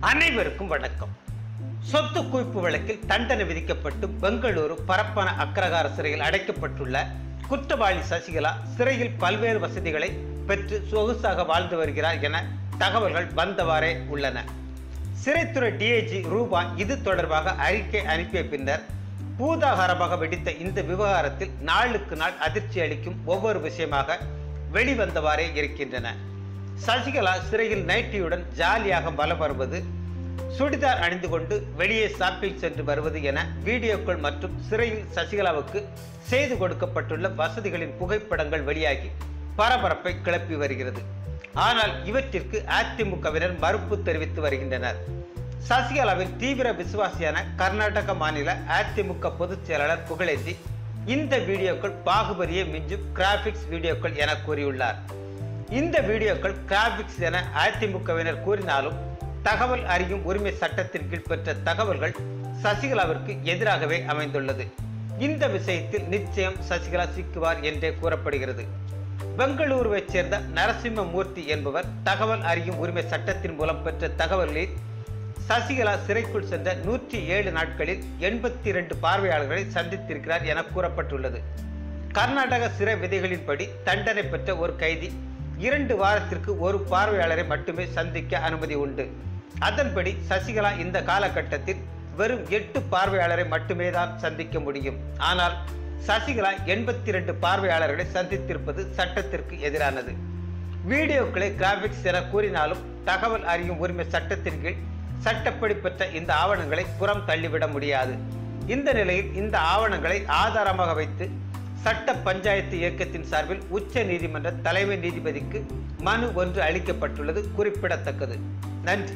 அனைவருக்கும் வணக்கம். சொத்து குவிப்பு வழக்கில் தண்டனை விதிக்கப்பட்டு பெங்களூரு பரப்பன அக்ரகார சிறையில் அடைக்கப்பட்டுள்ள குற்றவாளி சசிகலா சிறையில் பல்வேறு வசதிகளை பெற்று சொகுசாக வாழ்ந்து வருகிறார் என தகவல்கள் வந்தவாறே உள்ளன. சிறைத்துறை டிஐஜி ரூபா இது தொடர்பாக அறிக்கை அனுப்பிய பின்னர் பூதாகாரமாக வெடித்த இந்த விவகாரத்தில் நாளுக்கு நாள் அதிர்ச்சி அளிக்கும் ஒவ்வொரு விஷயமாக வெளிவந்தவாறே இருக்கின்றன. சசிகலா சிறையில் நைட்டியுடன் ஜாலியாக வலம் வருவது சுடிதார் அணிந்து கொண்டு வெளியே ஷாப்பிங் சென்று வருவது என வீடியோக்கள் மற்றும் சிறையில் சசிகலாவுக்கு செய்து கொடுக்கப்பட்டுள்ள வசதிகளின் புகைப்படங்கள் வெளியாகி பரபரப்பை கிளப்பி வருகிறது. ஆனால் இவற்றிற்கு அதிமுகவினர் மறுப்பு தெரிவித்து வருகின்றனர். சசிகலாவின் தீவிர விசுவாசியான கர்நாடக மாநில அதிமுக பொதுச் செயலாளர் புகழேந்தி இந்த வீடியோக்கள் பாகுபலியை மிஞ்சும் கிராபிக்ஸ் வீடியோக்கள் என கூறியுள்ளார். இந்த வீடியோக்கள் கிராபிக்ஸ் என அதிமுகவினர் கூறினாலும் தகவல் அறியும் உரிமை சட்டத்தின் கீழ் பெற்ற தகவல்கள் சசிகலாவிற்கு எதிராகவே அமைந்துள்ளது. இந்த விஷயத்தில் நிச்சயம் சசிகலா சிக்குவார் என்றே கூறப்படுகிறது. பெங்களூருவைச் சேர்ந்த நரசிம்மமூர்த்தி என்பவர் தகவல் அறியும் உரிமை சட்டத்தின் மூலம் பெற்ற தகவல்களில் சசிகலா சிறைக்குள் சென்ற நூற்றி ஏழு நாட்களில் எண்பத்தி இரண்டு பார்வையாளர்களை சந்தித்திருக்கிறார் என கூறப்பட்டுள்ளது. கர்நாடக சிறை விதிகளின்படி தண்டனை பெற்ற ஒரு கைதி இரண்டு வாரத்திற்கு ஒரு பார்வையாளரை மட்டுமே சந்திக்க அனுமதி உண்டு. அதன்படி சசிகலா இந்த காலகட்டத்தில் வெறும் எட்டு பார்வையாளரை மட்டுமே தான் சந்திக்க முடியும். ஆனால் சசிகலா எண்பத்தி இரண்டு பார்வையாளர்களை சந்தித்திருப்பது சட்டத்திற்கு எதிரானது. வீடியோக்களை கிராபிக்ஸ் என கூறினாலும் தகவல் அறியும் உரிமை சட்டத்தின் கீழ் சட்டப்படி பெற்ற இந்த ஆவணங்களை புறம் தள்ளிவிட முடியாது. இந்த நிலையில் இந்த ஆவணங்களை ஆதாரமாக வைத்து சட்ட பஞ்சாயத்து இயக்கத்தின் சார்பில் உச்ச நீதிமன்ற தலைமை நீதிபதிக்கு மனு ஒன்று அளிக்கப்பட்டுள்ளது குறிப்பிடத்தக்கது. நன்றி.